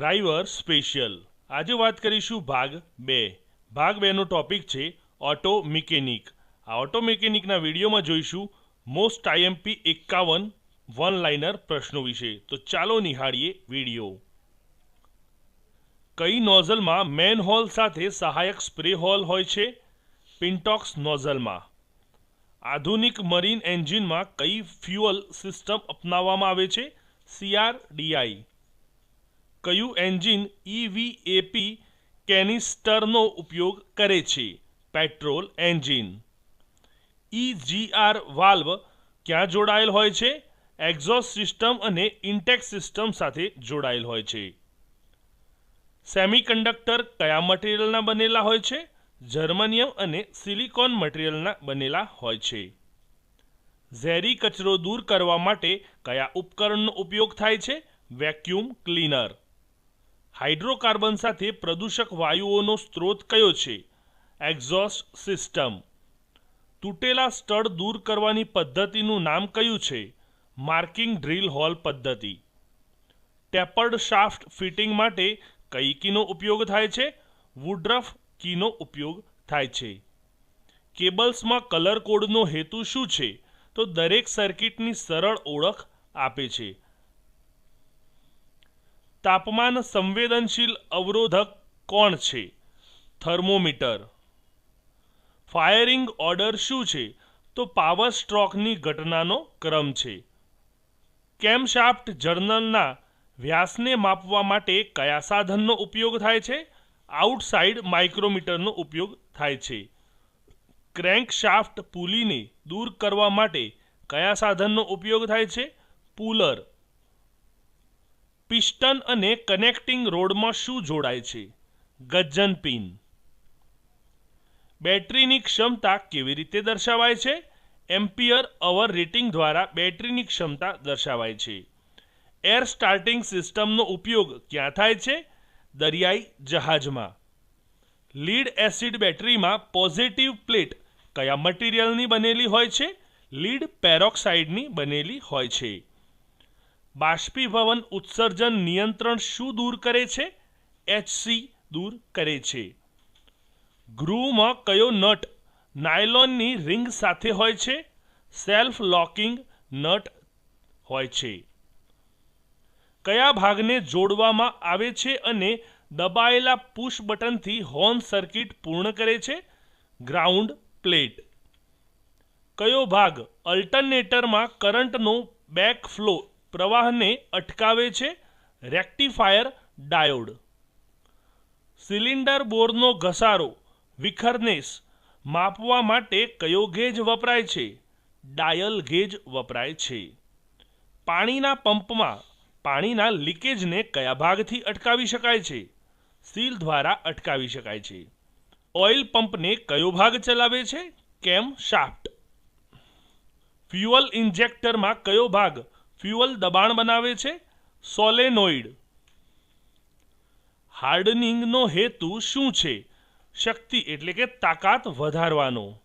Driver special. આજે વાત કરીશું ભાગ બે. ભાગ બેનો ટોપિક છે ઓટો મિકેનિક. આ ઓટો મિકેનિકના વિડીયોમાં જોઈશું મોસ્ટ આઈએમપી એકાવન વન લાઇનર પ્રશ્નો વિશે. તો ચાલો નિહાળીએ વીડિયો. કઈ નોઝલમાં મેન હોલ સાથે સહાયક સ્પ્રે હોલ હોય છે? પિન્ટોક્સ નોઝલમાં. આધુનિક મરીન એન્જિનમાં કઈ ફ્યુઅલ સિસ્ટમ અપનાવવામાં આવે છે? સીઆરડીઆઈ. કયું એન્જિન ઈવીએપી કેનિસ્ટરનો ઉપયોગ કરે છે? Petrol engine. ઈજીઆર વાલ્વ ક્યાં જોડાયેલ હોય છે? એક્ઝોસ્ટ સિસ્ટમ અને ઇન્ટેક સિસ્ટમ સાથે જોડાયેલ હોય છે. સેમિકન્ડક્ટર કયા મટીરિયલના બનેલા હોય છે? જર્મનિયમ અને સિલિકોન મટીરિયલના બનેલા હોય છે. ઝેરી કચરો દૂર કરવા માટે કયા ઉપકરણનો ઉપયોગ થાય છે? Vacuum cleaner. હાઇડ્રોકાર્બન સાથે પ્રદૂષક વાયુઓનો સ્ત્રોત કયો છે? Exhaust system. તૂટેલા સ્ટડ દૂર કરવાની પદ્ધતિનું નામ કયું છે? માર્કિંગ ડ્રીલ હોલ પદ્ધતિ. ટેપર્ડ શાફ્ટ ફિટિંગ માટે કઈ કીનો ઉપયોગ થાય છે? વુડ્રફ કીનો ઉપયોગ થાય છે. કેબલ્સમાં કલર કોડનો હેતુ શું છે? તો દરેક સર્કિટની સરળ ઓળખ આપે છે. તાપમાન સંવેદનશીલ અવરોધક કોણ છે? થર્મોમીટર. ફાયરિંગ ઓર્ડર શું છે? તો પાવર સ્ટ્રોકની ઘટનાનો ક્રમ છે. કેમશાફ્ટ જર્નલના વ્યાસને માપવા માટે કયા સાધનનો ઉપયોગ થાય છે? આઉટસાઇડ માઇક્રોમીટરનો ઉપયોગ થાય છે. ક્રેન્કશાફ્ટ પુલીને દૂર કરવા માટે કયા સાધનનો ઉપયોગ થાય છે? પુલર. પિસ્ટન અને કનેક્ટિંગ રોડમાં શું જોડાય છે? Gudgeon pin. બેટરીની ક્ષમતા કેવી રીતે દર્શાવાય છે? એમ્પિયર અવર રેટિંગ દ્વારા બેટરીની ક્ષમતા દર્શાવાય છે. એર સ્ટાર્ટિંગ સિસ્ટમનો ઉપયોગ ક્યાં થાય છે? દરિયાઈ જહાજમાં. લીડ એસિડ બેટરીમાં પોઝિટિવ પ્લેટ કયા મટીરિયલની બનેલી હોય છે? લીડ પેરોક્સાઇડની બનેલી હોય છે. બાષ્પીભવન ઉત્સર્જન નિયંત્રણ શું દૂર કરે છે? એચસી દૂર કરે છે. ગૃહમાં કયો નટ નાયલોનની રિંગ સાથે હોય છે? સેલ્ફ લોકિંગ નટ હોય છે. કયા ભાગને જોડવામાં આવે છે અને દબાયેલા પુશ બટનથી હોર્ન સર્કિટ પૂર્ણ કરે છે? ગ્રાઉન્ડ પ્લેટ કયો ભાગ અલ્ટરનેટરમાં કરંટનો બેકફ્લો પ્રવાહને અટકાવે છે રેક્ટિફાયર ડાયોડ. સિલિન્ડર બોરનો ઘસારો વિખરનેસ માપવા માટે કયો ગેજ વપરાય છે? ડાયલ ગેજ વપરાય છે. પાણીના પંપમાં પાણીના લીકેજને કયા ભાગથી અટકાવી શકાય છે? સીલ દ્વારા અટકાવી શકાય છે. ઓઇલ પંપને કયો ભાગ ચલાવે છે? કેમ શાફ્ટ. ફ્યુઅલ ઇન્જેક્ટરમાં કયો ભાગ ફ્યુઅલ દબાણ બનાવે છે સોલેનોઇડ. હાર્ડનિંગનો હેતુ શું છે? શક્તિ એટલે કે તાકાત વધારવાનો.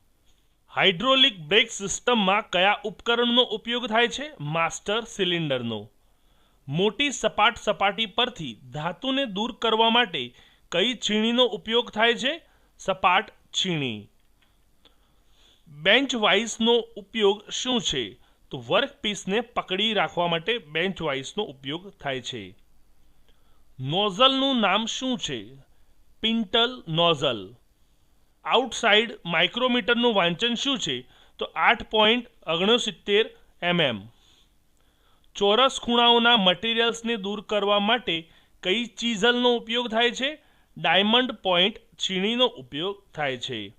હાઇડ્રોલિક બ્રેક સિસ્ટમમાં કયા ઉપકરણનો ઉપયોગ થાય છે? માસ્ટર સિલિન્ડરનો. મોટી સપાટ સપાટી પરથી ધાતુને દૂર કરવા માટે કઈ છીણીનો ઉપયોગ થાય છે? સપાટ છીણી. બેન્ચ વાઇસનો ઉપયોગ શું છે? તો વર્કપીસને પકડી રાખવા માટે બેન્ચ વાઇસનો ઉપયોગ થાય છે. નોઝલનું નામ શું છે? પિન્ટલ નોઝલ. આઉટસાઇડ માઇક્રોમીટરનું વાંચન શું છે? તો આઠ પોઈન્ટ ઓગણસિત્તેર એમએમ. ચોરસ ખૂણાઓના મટીરિયલ્સને દૂર કરવા માટે કઈ ચીઝલનો ઉપયોગ થાય છે? ડાયમંડ પોઈન્ટ છીણીનો ઉપયોગ થાય છે.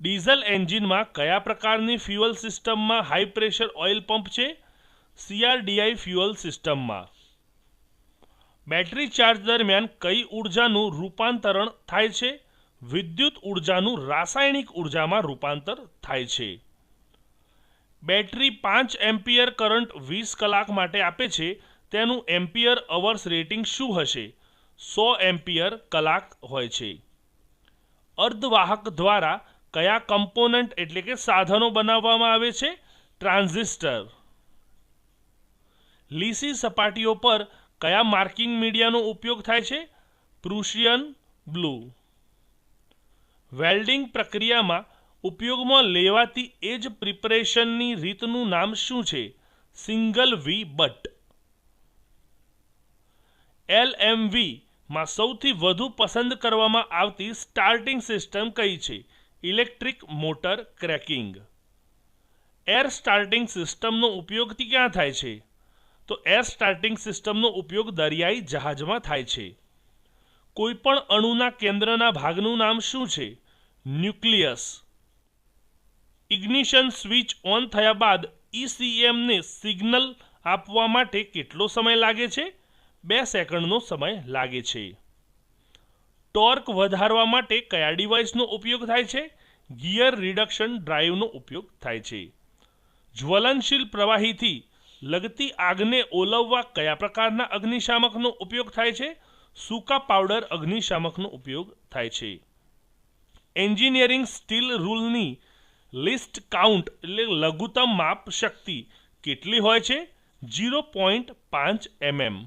ડીઝલ એન્જિનમાં કયા પ્રકારની ફ્યુઅલ સિસ્ટમમાં હાઈ પ્રેશર ઓઇલ પંપ છે? સીઆરડીઆઈ ફ્યુઅલ સિસ્ટમમાં. બેટરી ચાર્જ દરમિયાન કઈ ઉર્જાનું રૂપાંતરણ થાય છે? વિદ્યુત ઉર્જાનું રાસાયણિક ઉર્જામાં રૂપાંતર થાય છે. બેટરી પાંચ એમ્પિયર કરંટ વીસ કલાક માટે આપે છે, તેનું એમ્પિયર અવર્સ રેટિંગ શું હશે? સો એમ્પિયર કલાક હોય છે. અર્ધવાહક દ્વારા કયા કમ્પોનન્ટ એટલે કે સાધનો બનાવવામાં આવે છે? ટ્રાન્ઝિસ્ટર. લીસી સપાટીઓ પર કયા માર્કિંગ મીડિયાનો ઉપયોગ થાય છે? Prussian blue. વેલ્ડિંગ પ્રક્રિયામાં ઉપયોગમાં લેવાતી એજ પ્રિપરેશનની રીતનું નામ શું છે? Single V butt. L M વીમાં સૌથી વધુ પસંદ કરવામાં આવતી સ્ટાર્ટિંગ સિસ્ટમ કઈ છે? Electric motor cranking. Air starting સિસ્ટમનો ઉપયોગથી ક્યાં થાય છે? તો એર સ્ટાર્ટિંગ સિસ્ટમનો ઉપયોગ દરિયાઈ જહાજમાં થાય છે. કોઈપણ અણુના કેન્દ્રના ભાગનું નામ શું છે? ન્યુક્લિયસ. ઇગ્નિશન સ્વિચ ઓન થયા બાદ ઈસીએમને સિગ્નલ આપવા માટે કેટલો સમય લાગે છે? બે સેકન્ડનો સમય લાગે છે. ટોર્ક વધારવા માટે કયા ડિવાઇસનો ઉપયોગ થાય છે? ગિયર રિડક્શન ડ્રાઇવનો ઉપયોગ થાય છે. જ્વલનશીલ પ્રવાહીથી લગતી આગને ઓલવવા કયા પ્રકારના અગ્નિશામકનો ઉપયોગ થાય છે? સૂકા પાવડર અગ્નિશામકનો ઉપયોગ થાય છે. એન્જિનિયરિંગ સ્ટીલ રૂલની લિસ્ટ કાઉન્ટ એટલે લઘુત્તમ માપ શક્તિ કેટલી હોય છે? ઝીરો પોઈન્ટ પાંચ એમએમ.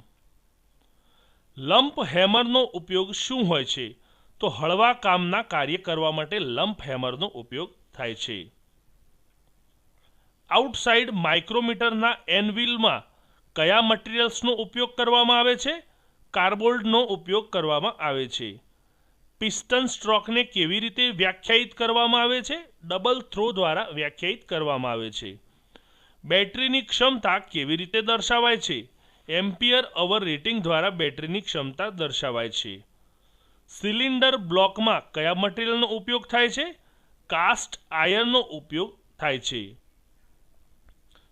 લંપ હેમરનો ઉપયોગ શું હોય છે? તો હળવા કામના કાર્ય કરવા માટે લંપ હેમરનો ઉપયોગ થાય છે. આઉટસાઇડ માઇક્રોમીટરના એનવિલમાં કયા મટીરિયલ્સનો ઉપયોગ કરવામાં આવે છે? કાર્બોલ્ડનો ઉપયોગ કરવામાં આવે છે. પિસ્ટન સ્ટ્રોકને કેવી રીતે વ્યાખ્યાયિત કરવામાં આવે છે? ડબલ થ્રો દ્વારા વ્યાખ્યાયિત કરવામાં આવે છે. બેટરીની ક્ષમતા કેવી રીતે દર્શાવાય છે? એમ્પિયર અવર રેટિંગ દ્વારા બેટરીની ક્ષમતા દર્શાવાય છે. સિલિન્ડર બ્લોકમાં કયા મટીરિયલનો ઉપયોગ થાય છે? કાસ્ટ આયર્નનો ઉપયોગ થાય છે.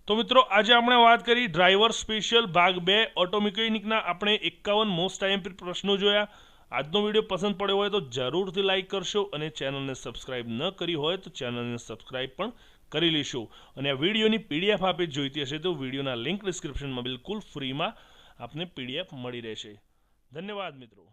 તો મિત્રો, આજે આપણે વાત કરી ડ્રાઈવર સ્પેશિયલ ભાગ બે ઓટો મિકેનિકના આપણે એકાવન મોસ્ટ આઈએમપી પ્રશ્નો જોયા. આજનો વીડિયો પસંદ પડ્યો હોય તો જરૂરથી લાઇક કરશો અને ચેનલને સબસ્ક્રાઇબ ન કરી હોય તો ચેનલને સબસ્ક્રાઇબ પણ કરી લઈશું. અને આ વિડીયોની પીડીએફ આપે જોઈતી હશે તો વિડીયોના લિંક ડિસ્ક્રિપ્શનમાં બિલકુલ ફ્રીમાં આપને પીડીએફ મળી રહેશે. ધન્યવાદ મિત્રો.